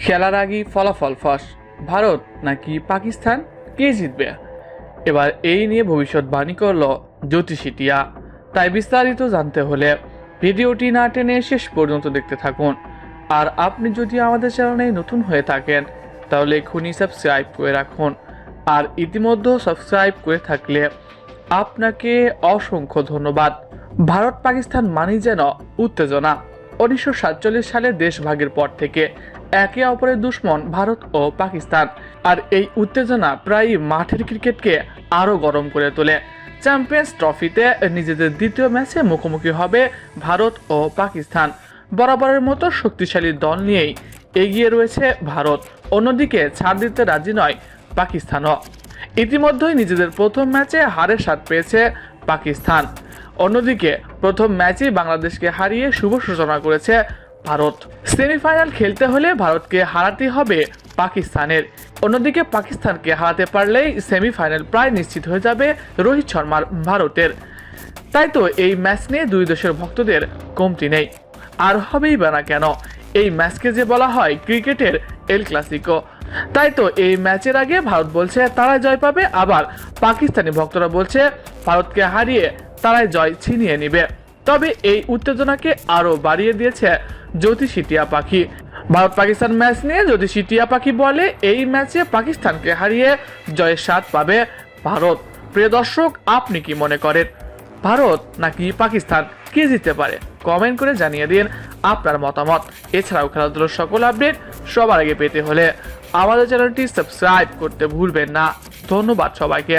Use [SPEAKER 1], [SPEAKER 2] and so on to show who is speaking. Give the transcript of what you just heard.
[SPEAKER 1] খেলার আগেই ফলাফল ফাঁস। ভারত নাকি পাকিস্তান? কে জিতবে? এবার এই নিয়ে ভবিষ্যৎবাণী করল জ্যোতিষী টিয়া। তাই বিস্তারিত জানতে হলে ভিডিওটি না টেনে শেষ পর্যন্ত দেখতে থাকুন। আর আপনি যদি আমাদের চ্যানেলে নতুন হয়ে থাকেন, তাহলে এখনই সাবস্ক্রাইব করে রাখুন। আর ইতিমধ্যে সাবস্ক্রাইব করে থাকলে আপনাকে অসংখ্য ধন্যবাদ। ভারত পাকিস্তান মানেই যেন উত্তেজনা। উনিশশো সাতচল্লিশ সালে দেশভাগের পর থেকে একে অপরের দুশ্মন ভারত ও পাকিস্তান। আর এই উত্তেজনা প্রায় মাঠের ক্রিকেটকে আরও গরম করে তোলে। চ্যাম্পিয়ন্স ট্রফিতে নিজেদের দ্বিতীয় ম্যাচে মুখোমুখি হবে ভারত ও পাকিস্তান। বরাবরের মতো শক্তিশালী দল নিয়েই এগিয়ে রয়েছে ভারত। অন্যদিকে ছাড় দিতে রাজি নয় পাকিস্তানও। ইতিমধ্যেই নিজেদের প্রথম ম্যাচে হারের স্বাদ পেয়েছে পাকিস্তান। অন্যদিকে, প্রথম ম্যাচেই বাংলাদেশকে হারিয়ে শুভ সূচনা করেছে ভারত। সেমিফাইনাল খেলতে হলে ভারতকে হারাতে হবে পাকিস্তানের। অন্যদিকে, পাকিস্তানকে হারাতে পারলেই সেমিফাইনাল প্রায় নিশ্চিত হয়ে যাবে রোহিত শর্মার ভারতের। তাই তো এই ম্যাচ নিয়ে দুই দেশের ভক্তদের কমতি নেই। আর হবেই বা না কেন? এই ম্যাচকে যে বলা হয় ক্রিকেটের এল ক্লাসিকো। তাই তো এই ম্যাচের আগে ভারত বলছে, তারা জয় পাবে। আবার পাকিস্তানি ভক্তরা বলছে, ভারতকে হারিয়ে তারাই জয় ছিনিয়ে নিবে। তবে এই উত্তেজনাকে আরও বাড়িয়ে দিয়েছে জ্যোতিষী টিয়া পাখি। ভারত পাকিস্তান ম্যাচ নিয়ে জ্যোতিষী টিয়া পাখি বলে এই ম্যাচে পাকিস্তানকে হারিয়ে জয়ের স্বাদ পাবে ভারত। প্রিয় দর্শক, আপনি কি মনে করেন, ভারত নাকি পাকিস্তান? কে জিততে পারে? কমেন্ট করে জানিয়ে দিন আপনার মতামত। এছাড়াও খেলাধুলোর সকল আপডেট সবার আগে পেতে হলে আমাদের চ্যানেলটি সাবস্ক্রাইব করতে ভুলবেন না। ধন্যবাদ সবাইকে।